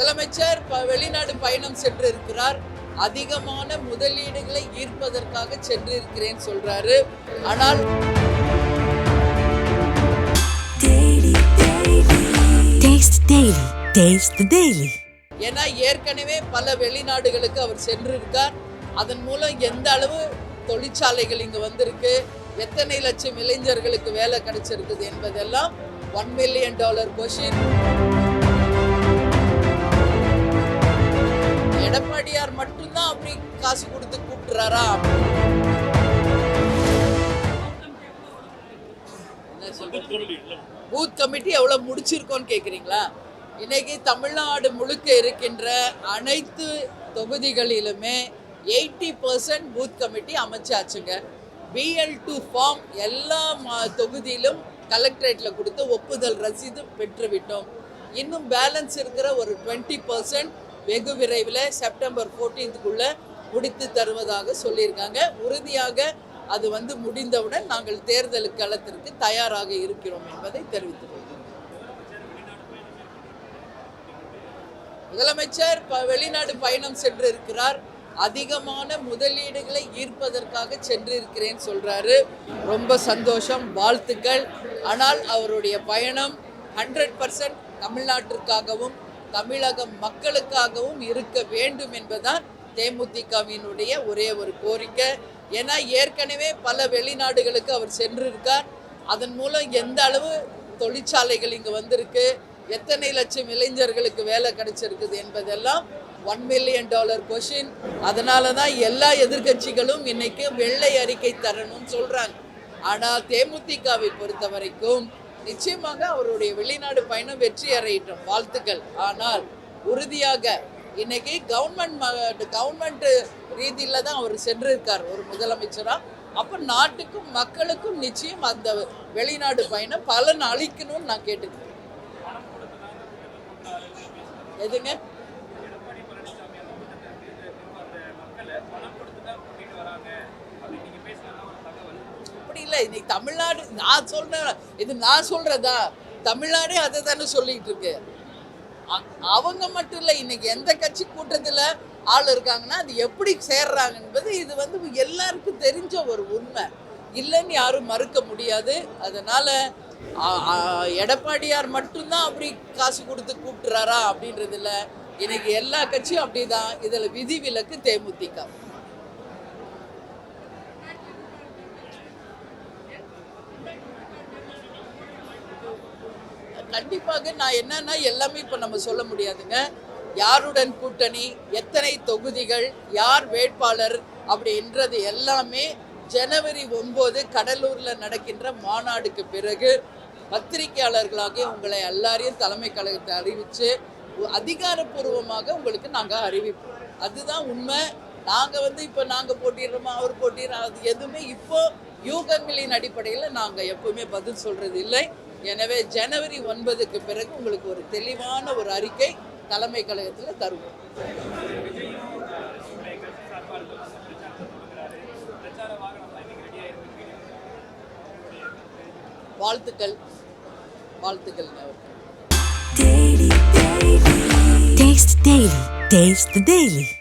முதலமைச்சர் வெளிநாடு பயணம் சென்று இருக்கிறார் அதிகமான முதலீடுகளை ஈர்ப்பதற்காக சென்று இருக்கிறேன் சொல்றாரு. ஆனால். ஏன்னா ஏற்கனவே பல வெளிநாடுகளுக்கு அவர் சென்றிருக்கார். அதன் மூலம் எந்த அளவு தொழிற்சாலைகள் இங்கு வந்திருக்கு எத்தனை லட்சம் இளைஞர்களுக்கு வேலை கிடைச்சிருக்குது என்பதெல்லாம் one million dollar question booth committee எவ்வளோ முடிச்சிருக்கோன்னு கேட்குறீங்களா இன்னைக்கு தமிழ்நாடு முழுக்க இருக்கின்ற அனைத்து தொகுதிகளிலுமே எயிட்டி பர்சன்ட் பூத் கமிட்டி அமைச்சாச்சுங்க. பிஎல் டூ ஃபார்ம் எல்லா மா- தொகுதியிலும் கலெக்டரேட்டில் கொடுத்து ஒப்புதல் ரசீது பெற்றுவிட்டோம். இன்னும் பேலன்ஸ் இருக்கிற ஒரு டுவெண்ட்டி பர்சன்ட் வெகு விரைவில் செப்டம்பர் ஃபோர்டீன்த்துக்குள்ளே முடித்து தருவதாக சொல்லியிருக்காங்க. உறுதியாக அது வந்து முடிந்தவுடன் நாங்கள் தேர்தல் களத்திற்கு தயாராக இருக்கிறோம் என்பதை தெரிவித்துக் முதலமைச்சர் ப- வெளிநாடு பயணம் சென்று இருக்கிறார் அதிகமான முதலீடுகளை ஈர்ப்பதற்காக சென்று இருக்கிறேன் சொல்றாரு. ரொம்ப சந்தோஷம் வாழ்த்துக்கள். ஆனால் அவருடைய பயணம் ஹண்ட்ரட் பர்சன்ட் தமிழ்நாட்டிற்காகவும் தமிழக மக்களுக்காகவும் இருக்க வேண்டும் என்பதுதான் தேமுதிகவினுடைய ஒரே ஒரு கோரிக்கை. ஏன்னா ஏற்கனவே பல வெளிநாடுகளுக்கு அவர் சென்றிருக்கார். அதன் மூலம் எந்த அளவு தொழிற்சாலைகள் இங்கே வந்திருக்கு எத்தனை லட்சம் இளைஞர்களுக்கு வேலை கிடைச்சிருக்குது என்பதெல்லாம் ஒன் மில்லியன் டாலர் கொஷின் அதனால தான் எல்லா எதிர்க்கட்சிகளும் இன்னைக்கு வெள்ளை அறிக்கை தரணும்னு சொல்கிறாங்க ஆனால் தேமுதிகவை பொறுத்த வரைக்கும் நிச்சயமாக அவருடைய வெளிநாடு பயணம் வெற்றி அறையிட்டோம் வாழ்த்துக்கள். ஆனால் உறுதியாக இன்னைக்கு கவர்மெண்ட் கவர்மெண்ட்டு ரீதியில் தான் அவர் சென்றிருக்கார் ஒரு முதலமைச்சரா. அப்போ நாட்டுக்கும் மக்களுக்கும் நிச்சயம் அந்த வெளிநாடு பயணம் பலன் அளிக்கணும்னு நான் கேட்டுக்கிறேன். எதுங்க? அப்படி இல்லை இன்னைக்கு தமிழ்நாடு நான் சொல்றேன் இது நான் சொல்றதா? தமிழ்நாடே அதை தானே சொல்லிட்டு இருக்கு அவங்க மட்டும் இல்லை இன்னைக்கு எந்த கட்சி கூட்டத்தில் ஆள் இருக்காங்கன்னா அது எப்படி சேர்றாங்க என்பது இது வந்து எல்லாருக்கும் தெரிஞ்ச ஒரு உண்மை. இல்லைன்னு யாரும் மறுக்க முடியாது. அதனால எடப்பாடியார் மட்டும்தான் அப்படி காசு கொடுத்து கூப்பிட்டுறாரா அப்படின்றது இல்லை இன்னைக்கு எல்லா கட்சியும் அப்படிதான். இதில் விதிவிலக்கு தேமுதிக. கண்டிப்பாக நான் என்னன்னா எல்லாமே இப்போ நம்ம சொல்ல முடியாதுங்க. யாருடன் கூட்டணி எத்தனை தொகுதிகள் யார் வேட்பாளர் அப்படின்றது எல்லாமே ஜனவரி ஒன்பது கடலூரில் நடக்கின்ற மாநாடுக்கு பிறகு பத்திரிகையாளர்களாக உங்களை எல்லாரையும் தலைமை கழகத்தை அறிவித்து அதிகாரப்பூர்வமாக உங்களுக்கு நாங்கள் அறிவிப்போம். அதுதான் உண்மை. நாங்கள் வந்து இப்போ நாங்கள் போட்டிடுறோமா அவர் போட்டிடுறோம் அது எதுவுமே இப்போ யூகங்களின் அடிப்படையில் நாங்கள் எப்பவுமே பதில் சொல்கிறது இல்லை எனவே ஜனவரி ஒன்பதுக்கு பிறகு உங்களுக்கு ஒரு தெளிவான ஒரு அறிக்கை தலைமை கழகத்தில் தருவோம். வாழ்த்துக்கள். வாழ்த்துக்கள் அவருக்கு Taste the Daily. Taste the